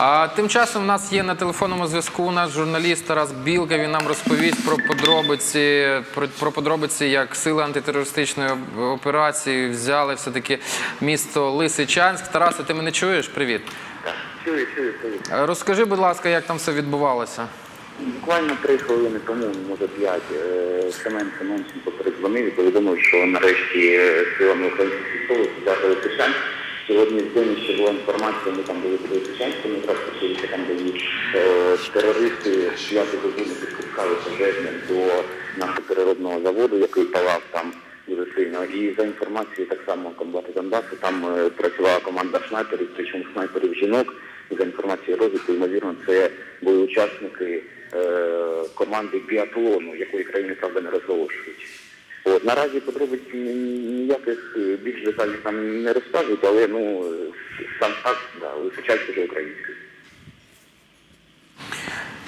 А тим часом в нас є на телефонному зв'язку наш журналіст Тарас Білка. Він нам розповість про подробиці, про, про подробиці, як сили антитерористичної операції взяли все-таки місто Лисичанськ. Тарасе, ти мене чуєш? Привіт. Чую, чую, чую. Е, Розкажи, будь ласка, як там все відбувалося? Буквально три хвилини тому, може п'ять, е, Семен Семенченко передзвонив і повідомив, що нарешті е, силами українських військових взяли Лисичанськ. Сьогодні в день ще була інформація, ми там були в якраз почалися там, їх е, терористи п'яти години підпускали пожежним до нашого переробного заводу, який палав там дуже сильно. І за інформацією так само комбати Донбасу, там е, працювала команда снайперів, причому снайперів жінок. І за інформацією розвитку, ймовірно, це були учасники е, команди біатлону, якої країни, правда, не розголошують. От, наразі подробиць ніяких е, більш детальних нам не розказують, але ну, сам факт, да, Лисичанськ вже український.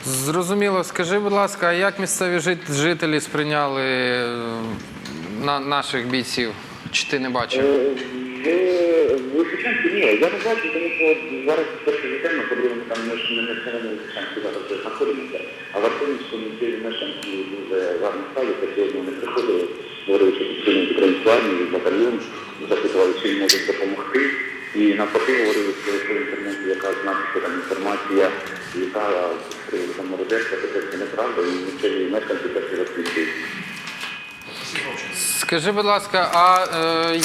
Зрозуміло, скажи, будь ласка, а як місцеві жителі сприйняли е, на наших бійців? Чи ти не бачив? Е, В Лисичанську ні, я не бачу, тому що зараз перше ми подивимося, там ми ж не на самому Лисичанську зараз вже знаходимося, а в Артемівському місцеві мешканці дуже гарно ставляться. Сьогодні вони приходили, що підтримують українську армію, батальйон, запитували, чи можуть допомогти. І навпаки говорили, що в інтернеті якась значиться там інформація, яка там то це неправда, і місцеві мешканці теж розповідають. Скажи, будь ласка, а е,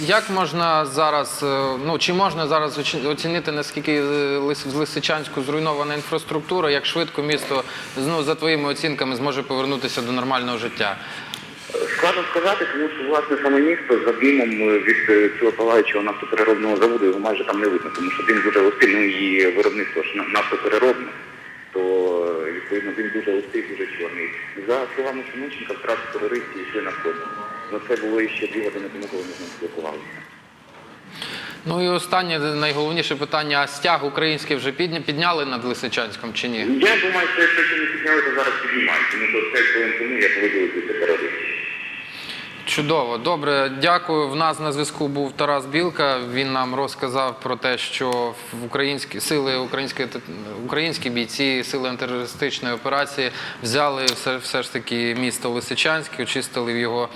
як можна зараз, е, ну чи можна зараз оцінити, наскільки е, в Лисичанську зруйнована інфраструктура, як швидко місто ну, за твоїми оцінками зможе повернутися до нормального життя? Складно сказати, тому що власне саме місто за димом е, від е, цього палаючого нафтопереробного заводу його майже там не видно, тому що дим дуже густий, ну і виробництво ж нафтопереробне, то е, відповідно дим дуже густий, дуже чорний. За словами Семенченка, втрати терористів йшли на сходу. Ну це було іще дві години тому, коли ми з ним спілкувалися. Ну і останнє найголовніше питання: а стяг український вже підняли над Лисичанськом чи ні? Я думаю, що якщо не підняли, то зараз піднімають, тому що 5 хвилин тому як виділити це терористів. Чудово, добре, дякую. В нас на зв'язку був Тарас Білка. Він нам розказав про те, що в українські сили українські українські бійці сили антитерористичної операції взяли все, все ж таки місто Лисичанське, очистили його